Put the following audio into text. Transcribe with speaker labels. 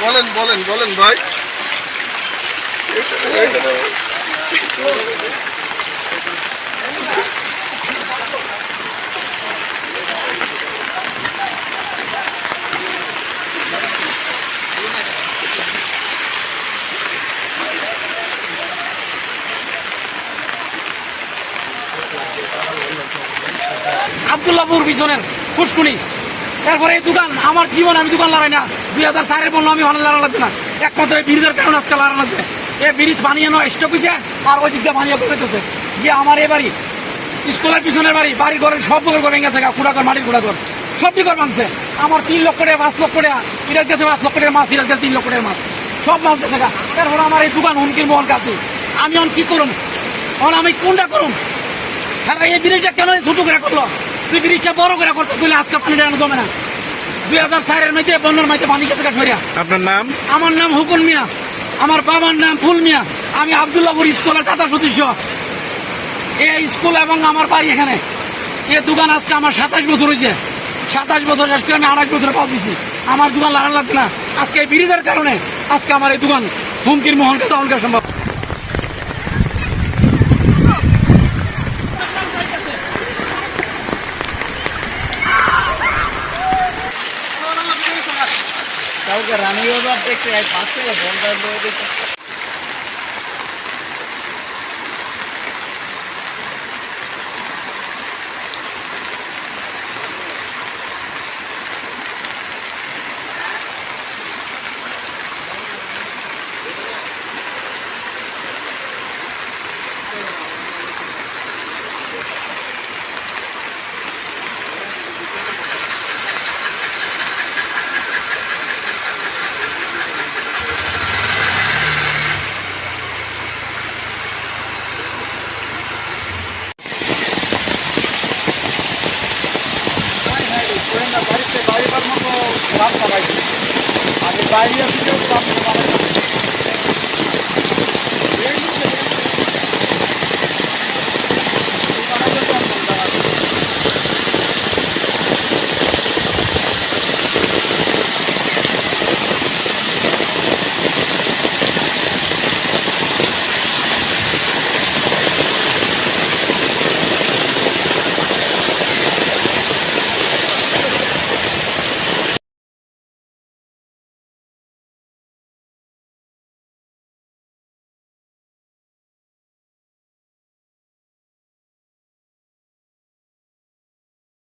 Speaker 1: বলেন বলেন বলেন ভাই
Speaker 2: আবদুল্লাপুর পিছনের ফুসকুনি তারপরে এই দোকান, আমার জীবন আমি দোকান লড়াই না। দুই হাজার চারের বলল আমি ভালো লড়া লাগবে না। একমাত্র এই ব্রিজের কারণে আজকে লড়া লাগবে। এই ব্রিজ বানিয়ে নয় হয়েছে আর ওই দিক দিয়ে বানিয়ে করতেছে গিয়ে আমার এ বাড়ি স্কুলের পিছনের বাড়ি বাড়ি ঘরের সব ঘর করে ভেঙে থাকা কুড়াঘর মাটির কুড়াঘর সবটি ঘর ভাঙছে আমার তিন লক্ষ টাকা পাঁচ লক্ষ টাকা ইরাক গেছে পাঁচ লক্ষ টাকা মাছ ইরাক গেছে তিন লক্ষ টাকা মাছ। সব মাছ গেছে। তারপরে আমার এই দোকান হুমকির মোহন কাছে। আমি অন কি করুন অন আমি কোনটা করুন হ্যাঁ এই ব্রিজটা কেন ছোট করে করল? তুই ব্রিজটা বড় করে করতে তুই আজকে পানি ডানো জমে না। দুই হাজার চারের মধ্যে বন্যার মধ্যে পানি সরিয়া
Speaker 3: আপনার নাম?
Speaker 2: আমার নাম হুকুন মিয়া। আমার বাবার নাম ফুলমিয়া আমি আবদুল্লাপুর স্কুলের টাটা সদস্য। এই স্কুল এবং আমার বাড়ি এখানে। এ দোকান আজকে আমার সাতাশ বছর হয়েছে। সাতাশ বছর আজকে আমি আড়াই বছর পাও দিছি। আমার দোকান লাগান লাগবে না। আজকে এই বিরিদের কারণে আজকে আমার এই দোকান হুমকির মোহন তখনকার সম্ভব।
Speaker 1: কাউকে রানী বাবার দেখতে পাচ্ছে ফোনটা
Speaker 2: বাড়িতে বাড়িবার মতো রাস্তা পাইছি আমি বাইরে